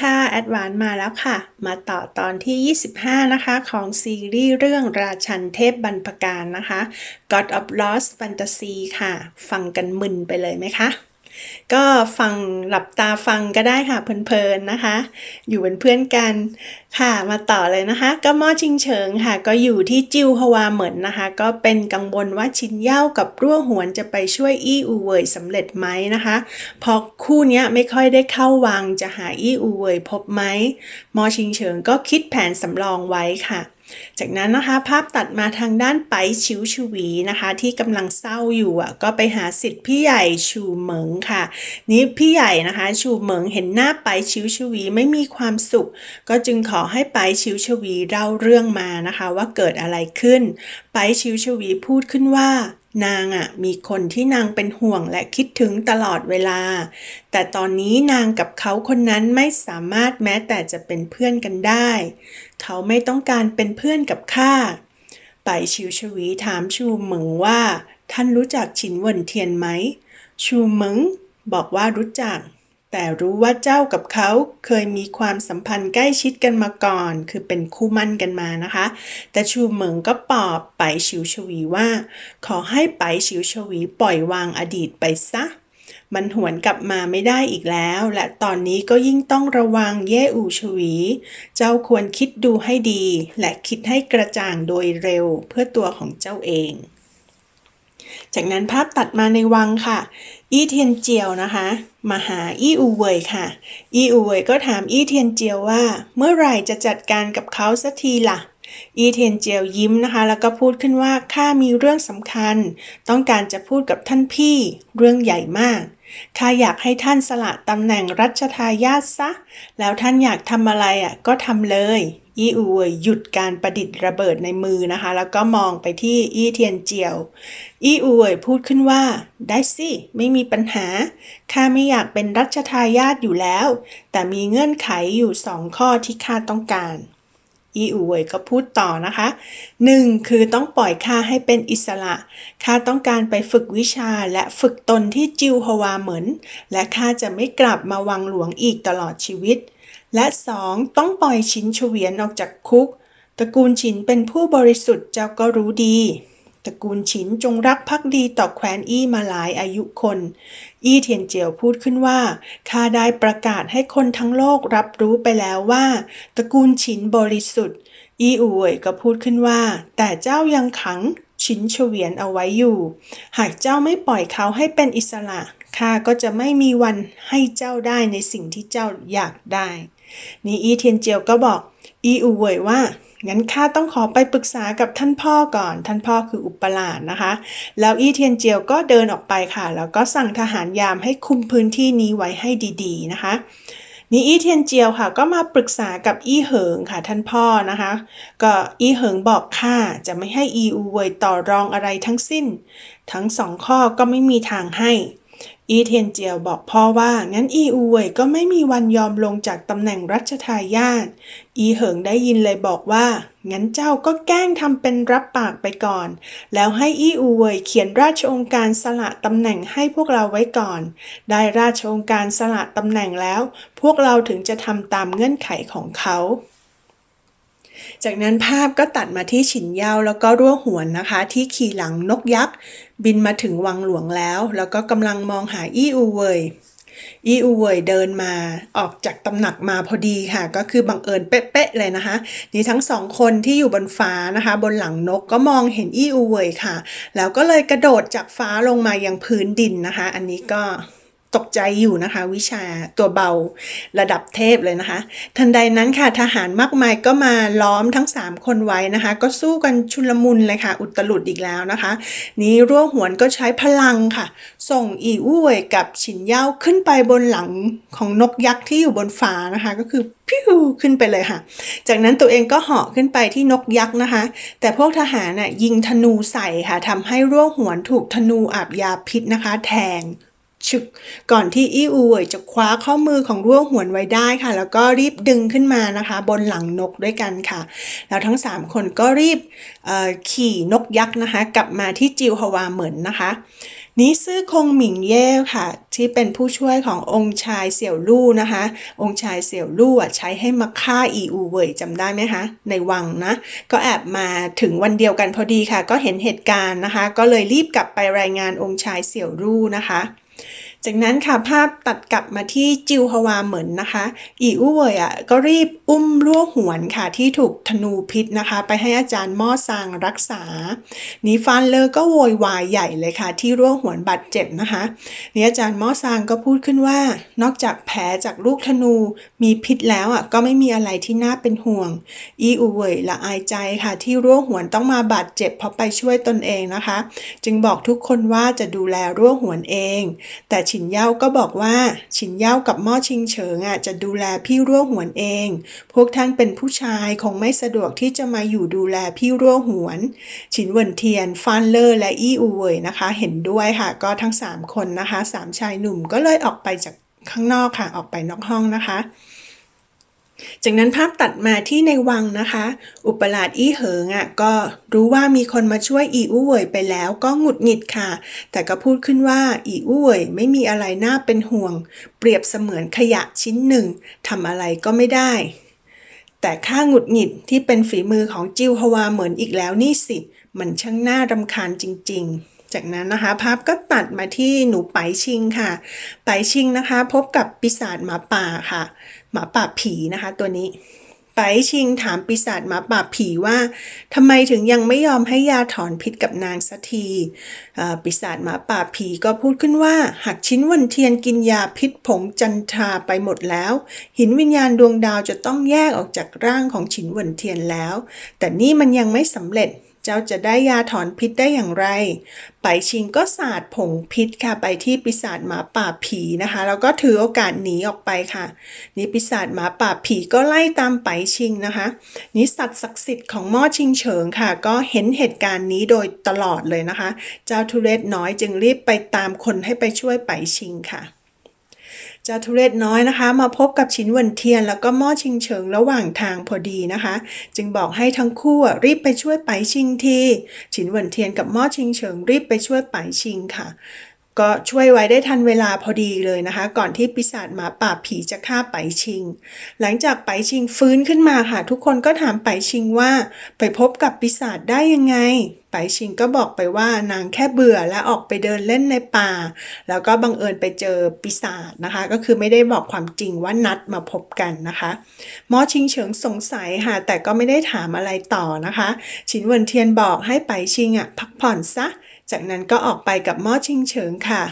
ค่ะ แอดวานมาแล้วค่ะ มาต่อตอนที่ 25 นะคะ ของซีรีส์เรื่องราชันเทพบรรพการนะคะ God of Lost Fantasy ค่ะ ฟังกันมึนไปเลยไหมคะ ก็ฟังหลับตาฟังก็ได้ค่ะเพลินๆนะคะ อยู่เป็นเพื่อนกันค่ะมาต่อเลยนะคะ ก็มอชิงเฉิงค่ะ ก็อยู่ที่จิวฮวาเหมือนนะคะ ก็เป็นกังวลว่าชินเย่ากับรั่วหวนจะไปช่วยอี้อูเวยสำเร็จไหมนะคะพราะคู่นี้ไม่ค่อยได้เข้าวังจะหาอี้อูเวยพบไหมมอชิงเฉิงก็คิดแผนสำรองไว้ค่ะ จากนั้นนะคะภาพตัดมาทางด้านไปชิวชวีนะคะ ที่กำลังเศร้าอยู่อะก็ไปหาสิทธิ์พี่ใหญ่ชูเหมิงค่ะ นี่พี่ใหญ่นะคะ ชูเหมิงเห็นหน้าไปชิวชวีไม่มีความสุข ก็จึงขอให้ไปชิวชวีเล่าเรื่องมานะคะ ว่าเกิดอะไรขึ้น ไปชิวชวีพูดขึ้นว่า นางอะมีคนที่นางเป็นห่วงและคิดถึงตลอดเวลา แต่ตอนนี้นางกับเขาคนนั้นไม่สามารถแม้แต่จะเป็นเพื่อนกันได้ เขาไม่ต้องการเป็นเพื่อนกับข้าไปชิวชวีถามชูเหมิงว่า ท่านรู้จักฉินเวินเทียนไหม ชูเหมิงบอกว่ารู้จัก แต่รู้ว่าเจ้ากับเขาเคยมีความสัมพันธ์ใกล้ชิดกันมาก่อน คือเป็นคู่มั่นกันมานะคะ แต่ชูเหมิงก็ปอบไปชิวชวีว่า ขอให้ไปชิวชวีปล่อยวางอดีตไปซะ มันหวนกลับมาไม่ได้อีกแล้ว และตอนนี้ก็ยิ่งต้องระวังเย่อูชวี เจ้าควรคิดดูให้ดี และคิดให้กระจ่างโดยเร็วเพื่อตัวของเจ้าเอง จากนั้นภาพตัดมาในวังค่ะ อี้เทียนเจียวนะคะ มาหาอี้อูเวยค่ะ อี้อูเวยก็ถามอี้เทียนเจียวว่า เมื่อไหร่จะจัดการกับเขาสักทีล่ะ อีเทียนเจียวยิ้มนะคะ แล้วก็พูดขึ้นว่าข้ามีเรื่องสำคัญ ต้องการจะพูดกับท่านพี่ เรื่องใหญ่มาก ข้าอยากให้ท่านสละตำแหน่งรัชทายาทซะ แล้วท่านอยากทำอะไรอะก็ทำเลยอีอูเวยหยุดการประดิษฐ์ระเบิดในมือนะคะ แล้วก็มองไปที่อีเทียนเจียว อีอูเวยพูดขึ้นว่า ได้สิ ไม่มีปัญหา ข้าไม่อยากเป็นรัชทายาทอยู่แล้ว แต่มีเงื่อนไขอยู่สองข้อที่ข้าต้องการ อีอูเวยก็พูดต่อนะคะ 1. คือต้องปล่อยข้าให้เป็นอิสระข้าต้องการไปฝึกวิชาและฝึกตนที่จิวฮวาเหมือน และข้าจะไม่กลับมาวังหลวงอีกตลอดชีวิต และ 2. ต้องปล่อยชินเฉวียนออกจากคุก ตระกูลชินเป็นผู้บริสุทธิ์เจ้าก็รู้ดี ตระกูลฉินจงรักภักดีต่อแคว้นอี้มาหลายอายุคน อี้เทียนเจียวพูดขึ้นว่าข้าได้ประกาศให้คนทั้งโลกรับรู้ไปแล้วว่า ตระกูลฉินบริสุทธิ์ อี้อูเว่ยก็พูดขึ้นว่า แต่เจ้ายังขังชินเฉวียนเอาไว้อยู่ หากเจ้าไม่ปล่อยเขาให้เป็นอิสระข้าก็จะไม่มีวันให้เจ้าได้ในสิ่งที่เจ้าอยากได้ นี่อีเทียนเจียวก็บอก อีอูเว่ยว่า งั้นข้าต้องขอไปปรึกษากับท่านพ่อก่อน ท่านพ่อคืออุปราชนะคะ แล้วอี้เทียนเจียวก็เดินออกไปค่ะ แล้วก็สั่งทหารยามให้คุมพื้นที่นี้ไว้ให้ดีๆนะคะนี่อี้เทียนเจียวค่ะ ก็มาปรึกษากับอี้เหิงค่ะท่านพ่อนะคะ ก็อี้เหิงบอกข้าจะไม่ให้อีอูเวยต่อรองอะไรทั้งสิ้น ทั้งสองข้อก็ไม่มีทางให้ อีเทียนเจียวบอกพ่อว่างั้นอีอูเว่ยก็ไม่มีวันยอมลงจากตำแหน่งรัชทายาท อีเหิงได้ยินเลยบอกว่า งั้นเจ้าก็แกล้งทำเป็นรับปากไปก่อน แล้วให้อีอูเว่ยเขียนราชองค์การสละตำแหน่งให้พวกเราไว้ก่อน ได้ราชองค์การสละตำแหน่งแล้ว พวกเราถึงจะทำตามเงื่อนไขของเขา จากนั้นภาพก็ตัดมาที่ฉินเยาแล้วก็ร่วหวนนะคะ ที่ขี่หลังนกยักษ์ บินมาถึงวังหลวงแล้ว แล้วก็กำลังมองหาอี้อูเวยอี้อูเวยเดินมาออกจากตำหนักมาพอดีค่ะ ก็คือบังเอิญเป๊ะๆเลยนะคะ นี่ทั้งสองคนที่อยู่บนฟ้านะคะ บนหลังนกก็มองเห็นอี้อูเวยค่ะ แล้วก็เลยกระโดดจากฟ้าลงมายังพื้นดินนะคะ อันนี้ก็ ตกใจอยู่นะคะ วิชาตัวเบาระดับเทพเลยนะคะ ทันใดนั้นค่ะทหารมากมายก็มาล้อมทั้ง 3 คนไว้นะคะ ก็สู้กันชุลมุนเลยค่ะ อุตลุดอีกแล้วนะคะ นี้ร่วหวนก็ใช้พลังค่ะ ส่งอีอู้เวยกับฉินเย่าขึ้นไปบนหลังของนกยักษ์ที่อยู่บนฟ้านะคะ ก็คือพิ้วขึ้นไปเลยค่ะ จากนั้นตัวเองก็เหาะขึ้นไปที่นกยักษ์นะคะ แต่พวกทหารน่ะยิงธนูใส่ค่ะทำให้ร่วหวนถูกธนูอาบยาพิษนะคะ แทง ฉึกก่อนที่อี้อูเว่ยจะคว้าข้อมือของร่วงหวนไว้ได้ค่ะ แล้วก็รีบดึงขึ้นมานะคะ บนหลังนกด้วยกันค่ะ แล้วทั้ง 3 คนก็รีบขี่นกยักษ์นะคะ กลับมาที่จิวฮวาเหมือนนะคะนี้ซื่อคงหมิงเย่ค่ะ ที่เป็นผู้ช่วยขององค์ชายเสี่ยวลู่นะคะ องค์ชายเสี่ยวลู่อะใช้ให้มาฆ่าอีอูเว่ยจำได้ไหมคะในวังนะ ก็แอบมาถึงวันเดียวกันพอดีค่ะ ก็เห็นเหตุการณ์นะคะ ก็เลยรีบกลับไปรายงานองค์ชายเสี่ยวลู่นะคะ จากนั้นค่ะภาพตัดกลับมาที่จิวฮวาเหมินนะคะอีอู้เว่ยอะก็รีบอุ้มลั่วหวนค่ะที่ถูกธนูพิษนะคะ ไปให้อาจารย์ม่อซางรักษา นี้ฟานเลอร์ก็โวยวายใหญ่เลยค่ะ ที่ร่วหวนบาดเจ็บนะคะนี่อาจารย์ม่อซางก็พูดขึ้นว่า นอกจากแผลจากลูกธนูมีพิษแล้วอะก็ไม่มีอะไรที่น่าเป็นห่วง อีอูเว่ยละอายใจค่ะ ที่ร่วหวนต้องมาบาดเจ็บเพราะไปช่วยตนเองนะคะ จึงบอกทุกคนว่าจะดูแลร่วหวนเอง แต่ฉินเย่าก็บอกว่า ฉินเย่ากับม่อชิงเฉิงอะจะดูแลพี่ร่วงหวนเอง พวกท่านเป็นผู้ชายคงไม่สะดวกที่จะมาอยู่ดูแลพี่ร่วงหวน ฉินเวินเทียนฟานเลอร์และอี้อูเวยนะคะ เห็นด้วยค่ะ ก็ทั้ง 3 คนนะคะ3ชายหนุ่มก็เลยออกไปจากข้างนอกค่ะ ออกไปนอกห้องนะคะ จากนั้นภาพตัดมาที่ในวังนะคะ อุปราชอี้เหิงอะก็รู้ว่ามีคนมาช่วยอีอู้เวยไปแล้วก็หงุดหงิดค่ะ แต่ก็พูดขึ้นว่าอีอู้เวยไม่มีอะไรน่าเป็นห่วง เปรียบเสมือนขยะชิ้นหนึ่งทำอะไรก็ไม่ได้ แต่ข้าหงุดหงิดที่เป็นฝีมือของจิวฮวาเหมือนอีกแล้วนี่สิ มันช่างน่ารำคาญจริง ๆจากนั้นนะคะภาพก็ตัดมาที่หนูไปชิงค่ะ ไปชิงนะคะ พบกับปีศาจหมาป่าค่ะ หมาป่าผีนะคะ ตัวนี้ ไปชิงถามปีศาจหมาป่าผีว่าทำไมถึงยังไม่ยอมให้ยาถอนพิษกับนางสักทีปีศาจหมาป่าผีก็พูดขึ้นว่าหากชิ้นวันเทียนกินยาพิษผงจันทราไปหมดแล้ว หินวิญญาณดวงดาวจะต้องแยกออกจากร่างของฉินวินเทียนแล้ว แต่นี่มันยังไม่สำเร็จ เจ้าจะได้ยาถอนพิษได้อย่างไร ไปชิงก็สาดผงพิษค่ะไปที่ปีศาจหมาป่าผีนะคะ แล้วก็ถือโอกาสหนีออกไปค่ะ นี่ปีศาจหมาป่าผีก็ไล่ตามไปชิงนะคะ นี่สัตว์ศักดิ์สิทธิ์ของม่อชิงเฉิงค่ะ ก็เห็นเหตุการณ์นี้โดยตลอดเลยนะคะ เจ้าทุเรศน้อยจึงรีบไปตามคนให้ไปช่วยไปชิงค่ะ จ้าทุเรศน้อยนะคะ มาพบกับชินเวินเทียน แล้วก็ม่อชิงเฉิงระหว่างทางพอดีนะคะ จึงบอกให้ทั้งคู่รีบไปช่วยไปชิงทีชินเวินเทียนกับม่อชิงเฉิงรีบไปช่วยไปชิงค่ะ ก็ช่วยไว้ได้ทันเวลาพอดีเลยนะคะ ก่อนที่ปีศาจหมาป่าผีจะฆ่าไปชิง หลังจากไปชิงฟื้นขึ้นมาค่ะทุกคนก็ถามไปชิงว่า ไปพบกับปีศาจได้ยังไง ไปชิงก็บอกไปว่านางแค่เบื่อและออกไปเดินเล่นในป่า แล้วก็บังเอิญไปเจอปีศาจนะคะ ก็คือไม่ได้บอกความจริงว่านัดมาพบกันนะคะหมอชิงเฉิงสงสัยค่ะแต่ก็ไม่ได้ถามอะไรต่อนะคะ ชินเวินเทียนบอกให้ไปชิงอะพักผ่อนซะ จากนั้นก็ออกไปกับหม้อชิงเฉิงค่ะ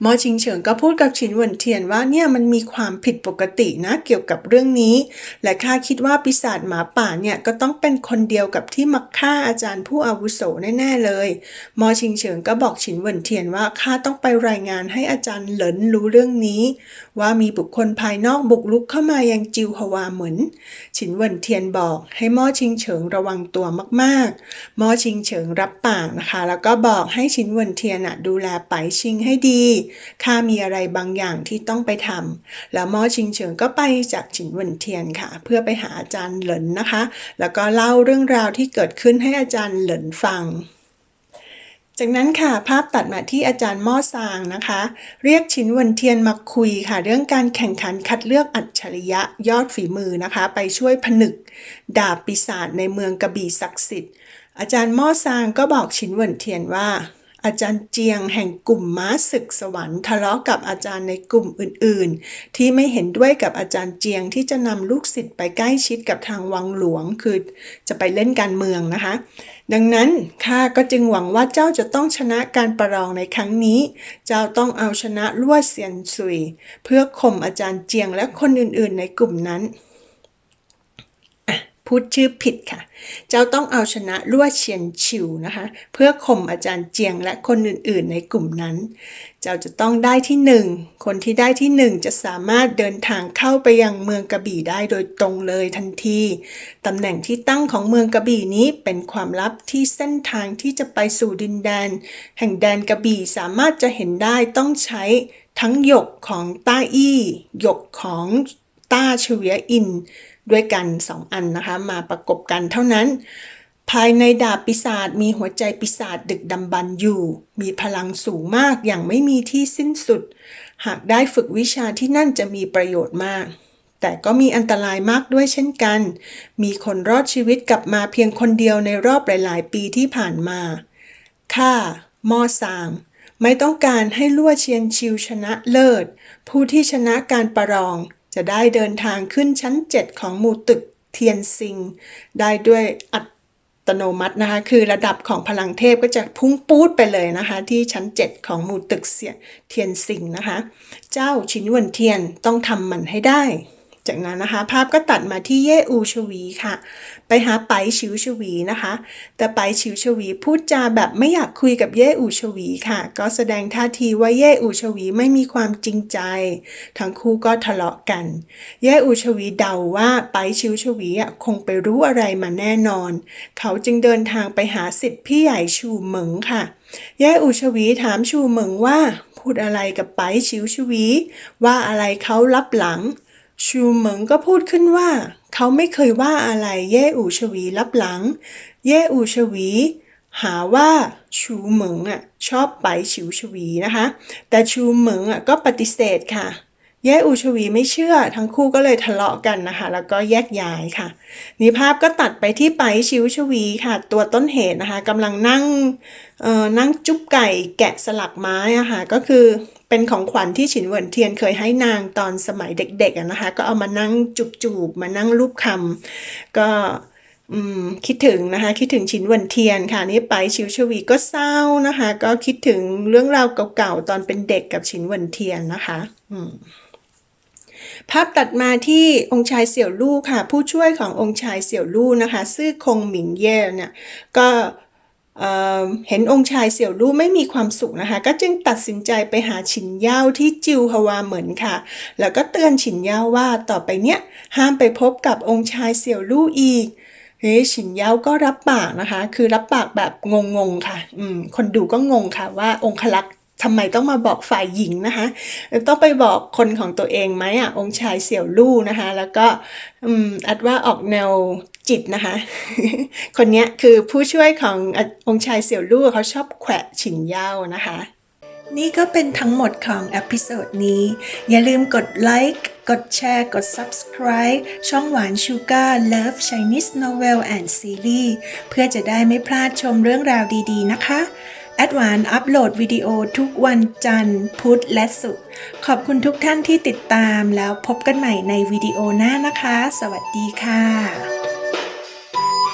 หมอชิงเฉิงก็พูดกับฉินเหวินเทียนว่าเนี่ยมันมีความผิดปกตินะเกี่ยวกับเรื่องนี้ และข้าคิดว่าปีศาจหมาป่าเนี่ยก็ต้องเป็นคนเดียวกับที่มาฆ่าอาจารย์ผู้อาวุโสแน่ๆเลยหมอชิงเฉิงก็บอกฉินเหวินเทียนว่าข้าต้องไปรายงานให้อาจารย์เหลินรู้เรื่องนี้ ว่ามีบุคคลภายนอกบุกรุกเข้ามายังจิวฮวาเหมือนฉินเหวินเทียนบอก ให้หมอชิงเฉิงระวังตัวมากๆหมอชิงเฉิงรับปากนะคะ แล้วก็บอกให้ฉินเหวินเทียนน่ะดูแลไปชิงให้ดีข้ามีอะไรบางอย่างที่ต้องไปทำแล้วหม้อชิงเฉิงก็ไปจากฉินเวินเทียนค่ะ เพื่อไปหาอาจารย์เหลินนะคะ แล้วก็เล่าเรื่องราวที่เกิดขึ้นให้อาจารย์เหลินฟังจากนั้นค่ะภาพตัดมาที่อาจารย์ม่อซางนะคะ เรียกชินวันเทียนมาคุยค่ะ เรื่องการแข่งขันคัดเลือกอัจฉริยะยอดฝีมือนะคะ ไปช่วยผนึก ดาบปีศาจในเมืองกระบี่ศักดิ์สิทธิ์อาจารย์ม่อซางก็บอกชินวันเทียนว่า อาจารย์เจียงแห่งกลุ่มม้าศึกสวรรค์ทะเลาะกับอาจารย์ในกลุ่มอื่น ๆ ที่ไม่เห็นด้วยกับอาจารย์เจียงที่จะนำลูกศิษย์ไปใกล้ชิดกับทางวังหลวงคือจะไปเล่นการเมืองนะคะ ดังนั้นข้าก็จึงหวังว่าเจ้าจะต้องชนะการประลองในครั้งนี้ เจ้าต้องเอาชนะลวดเซียนซุย เพื่อข่มอาจารย์เจียงและคนอื่น ๆ ในกลุ่มนั้น พูดชื่อผิดค่ะ เจ้าต้องเอาชนะลั่วเฉียนชิวนะคะ เพื่อข่มอาจารย์เจียงและคนอื่นๆ ในกลุ่มนั้น เจ้าจะต้องได้ที่หนึ่งคนที่ได้ที่หนึ่งจะสามารถเดินทางเข้าไปยังเมืองกระบี่ได้โดยตรงเลยทันทีตำแหน่งที่ตั้งของเมืองกระบี่นี้เป็นความลับที่เส้นทางที่จะไปสู่ดินแดน แห่งแดนกระบี่สามารถจะเห็นได้ต้องใช้ทั้งหยกของต้าอี้หยกของต้าเฉวียอินด้วยกัน 2 อันนะคะ มาประกบกันเท่านั้น ภายในดาบปีศาจมีหัวใจปีศาจดึกดำบรรอยู่ มีพลังสูงมากอย่างไม่มีที่สิ้นสุด หากได้ฝึกวิชาที่นั่นจะมีประโยชน์มาก แต่ก็มีอันตรายมากด้วยเช่นกัน มีคนรอดชีวิตกลับมาเพียงคนเดียวในรอบหลาย ๆ ปีที่ผ่านมาข้ามอสางไม่ต้องการให้ลั่วเชียนชิวชนะเลิศ ผู้ที่ชนะการประลอง จะได้เดินทางขึ้นชั้น 7 ของหมู่ตึกเทียนซิง ได้ด้วยอัตโนมัตินะคะ คือระดับของพลังเทพก็จะพุ่งปูดไปเลยนะคะ ที่ชั้น 7 ของหมู่ตึกเสียเทียนซิงนะคะ เจ้าชินวนเทียนต้องทำมันให้ได้ จากนั้นนะคะ ภาพก็ตัดมาที่เย่อูชวีค่ะ ไปหาไปชิวชวีนะคะ แต่ไปชิวชวีพูดจาแบบไม่อยากคุยกับเย่อูชวีค่ะ ก็แสดงท่าทีว่าเย่อูชวีไม่มีความจริงใจ ทั้งคู่ก็ทะเลาะกัน เย่อูชวีเดาว่าไปชิวชวีคงไปรู้อะไรมาแน่นอน เขาจึงเดินทางไปหาสิทธิพี่ใหญ่ชูเหมิงค่ะ เย่อูชวีถามชูเหมิงว่าพูดอะไรกับไปชิวชวี ว่าอะไรเขารับหลัง ชูเหมิงก็พูดขึ้นว่า เขาไม่เคยว่าอะไรเย่อูชวีรับหลัง เย่อูชวี หาว่าชูเหมิงอะชอบไปชิวชวีนะคะ แต่ชูเหมิงอะก็ปฏิเสธค่ะ เย่อูชวีไม่เชื่อ ทั้งคู่ก็เลยทะเลาะกันนะคะ แล้วก็แยกย้ายค่ะนี่ภาพก็ตัดไปที่ไปชิวชวีค่ะ ตัวต้นเหตุนะคะกำลังนั่งเอ่อนั่งจุ๊บไก่แกะสลักไม้อะค่ะก็คือ เป็นของขวัญที่ฉินเหวินเทียนเคยให้นางตอนสมัยเด็กๆนะคะ ก็เอามานั่งจูบๆมานั่งรูปคำก็คิดถึงนะคะคิดถึงชินเหวันเทียนค่ะนี่ไปชิวชวีก็เศร้านะคะ ก็คิดถึงเรื่องราวเก่าๆตอนเป็นเด็กกับชินเหวันเทียนนะคะภาพตัดมาที่องค์ชายเสี่ยวลู่ค่ะ ผู้ช่วยขององค์ชายเสี่ยวลู่นะคะ ซื่อคงหมิงเย่เนี่ยก็ เเห็นองค์ชายเสี่ยวลู่ไม่มีความสุขนะคะ ก็จึงตัดสินใจไปหาฉินเย่าที่จิวฮวาเหมินค่ะ แล้วก็เตือนฉินเย่าว่าต่อไปเนี้ยห้ามไปพบกับองค์ชายเสี่ยวลู่อีกเฮ้ฉินเย้าก็รับปากนะคะ คือรับปากแบบงงๆค่ะ อืม คนดูก็งงค่ะ ว่าองคลักษ์ทำไมต้องมาบอกฝ่ายหญิงนะคะ ต้องไปบอกคนของตัวเองไหมอะ องค์ชายเสี่ยวลู่นะคะ แล้วก็ อืม อัดว่าออกแนว จิตนะคะ คนนี้คือผู้ช่วยขององค์ชายเสี่ยวลู่เขาชอบแขวะฉินเย้านะคะ นี่ก็เป็นทั้งหมดของเอพิโซดนี้ อย่าลืมกดไลค์กดแชร์กด Subscribe ช่องหวานชูการ์ Love Chinese Novel and Series เพื่อจะได้ไม่พลาดชมเรื่องราวดีๆนะคะแอดวานอัปโหลดวิดีโอทุกวันจันทร์ พุธและศุกร์ขอบคุณทุกท่านที่ติดตามแล้วพบกันใหม่ในวิดีโอหน้านะคะ สวัสดีค่ะ